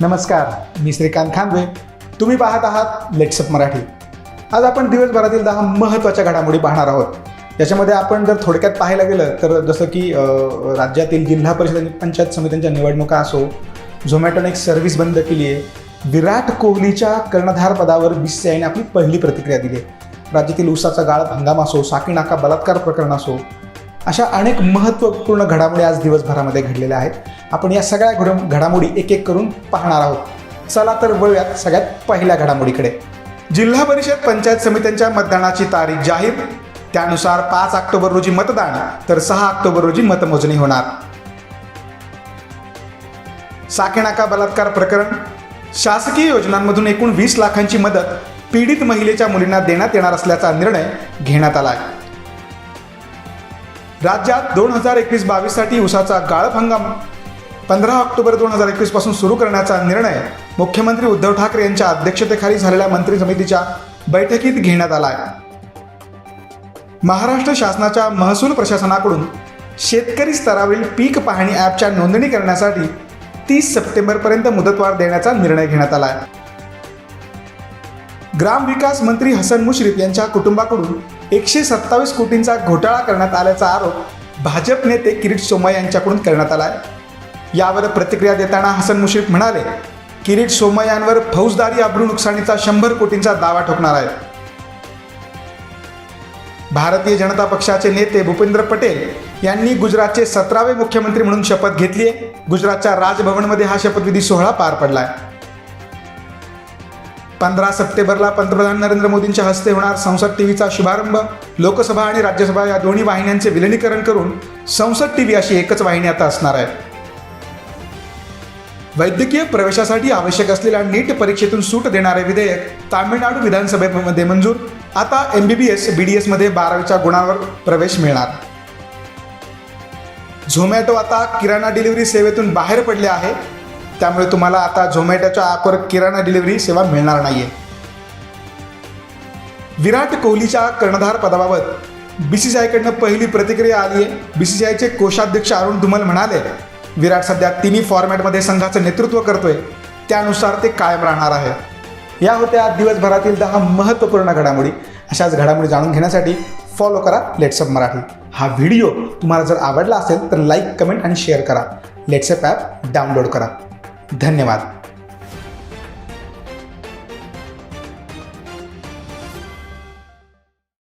नमस्कार मी श्रीकांत खांदवे तुम्ही पाहत आहात लेट्सअप मराठी. आज आपण दिवसभरातील दहा महत्त्वाच्या घडामोडी पाहणार आहोत. याच्यामध्ये आपण जर थोडक्यात पाहायला गेलं तर जसं की राज्यातील जिल्हा परिषद आणि पंचायत समित्यांच्या निवडणुका असो झोमॅटोने एक सर्व्हिस बंद केली आहे. विराट कोहलीच्या कर्णधार पदावर बीसीआयने आपली पहिली प्रतिक्रिया दिली आहे. राज्यातील ऊसाचा गाळ हंगाम असो साकी नाका बलात्कार प्रकरण असो अशा अनेक महत्त्वपूर्ण घडामोडी आज दिवसभरामध्ये घडलेल्या आहेत. आपण या सगळ्या घड घडामोडी एक एक करून पाहणार आहोत. चला तर वळूयात सगळ्यात पहिल्या घडामोडीकडे. जिल्हा परिषद पंचायत समित्यांच्या मतदानाची तारीख जाहीर. त्यानुसार पाच ऑक्टोबर रोजी मतदान तर सहा ऑक्टोबर रोजी मतमोजणी होणार. साकेनाका बलात्कार प्रकरण. शासकीय योजनांमधून एकूण वीस लाखांची मदत पीडित महिलेच्या मुलींना देण्यात येणार असल्याचा निर्णय घेण्यात आला आहे राज्यात दोन हजार एकवीस बावीससाठी उसाचा गाळप हंगाम. पंधरा ऑक्टोबर दोन हजार एकवीसपासून सुरू करण्याचा निर्णय मुख्यमंत्री उद्धव ठाकरे यांच्या अध्यक्षतेखाली झालेल्या मंत्री समितीच्या बैठकीत घेण्यात आला आहे महाराष्ट्र शासनाच्या महसूल प्रशासनाकडून शेतकरी स्तरावरील पीक पाहणी ॲपच्या नोंदणी करण्यासाठी तीस सप्टेंबरपर्यंत मुदतवाढ देण्याचा निर्णय घेण्यात आला आहे ग्रामविकास मंत्री हसन मुश्रीफ यांच्या कुटुंबाकडून एकशे सत्तावीस कोटींचा घोटाळा करण्यात आल्याचा आरोप भाजप नेते किरीट सोमय्या यांच्याकडून करण्यात आला आहे. यावर प्रतिक्रिया देताना हसन मुश्रीफ म्हणाले किरीट सोमय्यांवर फौजदारी अब्रू नुकसानीचा शंभर कोटींचा दावा ठोकणार आहे भारतीय जनता पक्षाचे नेते भूपेंद्र पटेल यांनी गुजरातचे सतरावे मुख्यमंत्री म्हणून शपथ घेतली आहे. गुजरातच्या राजभवनमध्ये हा शपथविधी सोहळा पार पडला आहे. पंधरा सप्टेंबरला पंतप्रधान नरेंद्र मोदींच्या हस्ते होणार संसद टीव्हीचा शुभारंभ. लोकसभा आणि राज्यसभा या दोन्ही वाहिन्यांचे विलिनीकरण करून संसद टीव्ही अशी एकच वाहिनी आता असणार आहे. वैद्यकीय प्रवेशासाठी आवश्यक असलेल्या नीट परीक्षेतून सूट देणारे विधेयक तामिळनाडू विधानसभेमध्ये मंजूर. आता M B B S B D एसमध्ये बारावीच्या गुणांवर प्रवेश मिळणार. झोमॅटो आता किराणा डिलिव्हरी सेवेतून बाहेर पडले आहे. त्यामुळे तुम्हाला आता झोमॅटोच्या ॲपवर किराणा डिलिव्हरी सेवा मिळणार नाहीये. विराट कोहलीच्या कर्णधार पदाबाबत बी सी सी पहिली प्रतिक्रिया आली आहे बी सी सी आयचे कोषाध्यक्ष अरुण धुमल म्हणाले विराट सध्या तिन्ही फॉर्मॅटमध्ये संघाचं नेतृत्व करतोय. त्यानुसार ते कायम राहणार आहे. या होत्या दिवसभरातील दहा महत्त्वपूर्ण घडामोडी. अशाच घडामोडी जाणून घेण्यासाठी फॉलो करा लेट्सअप मराठी. हा व्हिडिओ तुम्हाला जर आवडला असेल तर लाईक कमेंट आणि शेअर करा. लेट्सअप ॲप डाउनलोड करा. धन्यवाद.